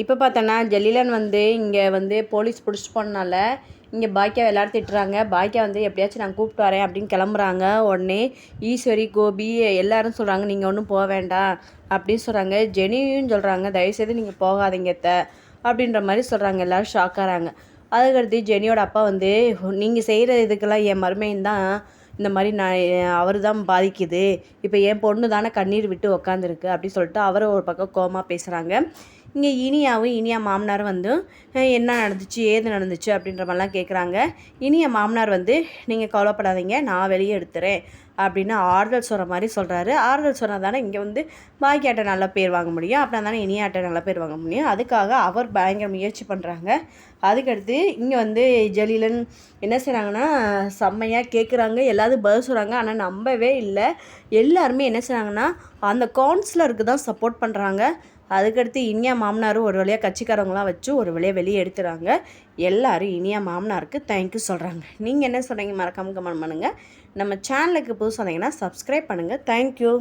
இப்போ பார்த்தோன்னா ஜெலிலன் வந்து இங்கே வந்து போலீஸ் பிடிச்சிட்டு போனனால இங்கே பாக்கியா எல்லாரும் திட்டுறாங்க. பாக்கியா வந்து எப்படியாச்சும் நான் கூப்பிட்டு வரேன் அப்படின்னு கிளம்புறாங்க. உடனே ஈஸ்வரி கோபி எல்லாரும் சொல்கிறாங்க நீங்கள் ஒன்றும் போக வேண்டாம் அப்படின்னு சொல்கிறாங்க ஜெனியும் சொல்கிறாங்க தயவுசெய்து நீங்கள் போகாதீங்க அப்படின்ற மாதிரி சொல்கிறாங்க எல்லோரும் ஷாக்காகிறாங்க அதுக்கடுத்து ஜெனியோட அப்பா வந்து நீங்கள் செய்கிற இதுக்கெல்லாம் என் மருமையும் தான் இந்த மாதிரி நான் அவர் தான் பாதிக்குது. இப்போ என் பொண்ணு தானே கண்ணீர் விட்டு உக்காந்துருக்கு அப்படின்னு சொல்லிட்டு அவரை ஒரு பக்கம் கோமா பேசுகிறாங்க இங்கே இனியாவும் இனியா மாமனாரும் வந்து என்ன நடந்துச்சு? ஏது நடந்துச்சு? அப்படின்ற மாதிரிலாம் கேட்குறாங்க இனியா மாமனார் வந்து நீங்கள் கவலைப்படாதீங்க. நான் வெளியே எடுத்துறேன். அப்படின்னு ஆறுதல் சொல்கிற மாதிரி சொல்கிறாரு ஆறுதல் சொன்னால் தானே இங்கே வந்து பாக்கியாட்ட நல்ல பேர் வாங்க முடியும். அப்படின்னா தானே இனியாட்ட நல்ல பேர் வாங்க முடியும். அதுக்காக அவர் பயங்கர முயற்சி பண்ணுறாங்க அதுக்கடுத்து இங்கே வந்து ஜலீலன் என்ன செய்கிறாங்கன்னா செம்மையாக கேட்குறாங்க எல்லாரும் பதில் சொல்கிறாங்க ஆனால் நம்பவே இல்லை. எல்லாருமே என்ன செய்கிறாங்கன்னா அந்த கவுன்சிலருக்கு தான் சப்போர்ட் பண்ணுறாங்க அதுக்கடுத்து இனியா மாமனாரும் ஒரு வழியாக கட்சிக்காரவங்களாம் வச்சு ஒரு வழியாக வெளியே எடுத்துகிறாங்க எல்லோரும் இனியா மாமனாருக்கு தேங்க்யூ சொல்கிறாங்க நீங்கள் என்ன சொல்கிறீங்க மறக்காமல் கமெண்ட் பண்ணுங்கள் நம்ம சேனலுக்கு புதுசு வந்தீங்கன்னா சப்ஸ்கிரைப் பண்ணுங்கள் தேங்க்யூ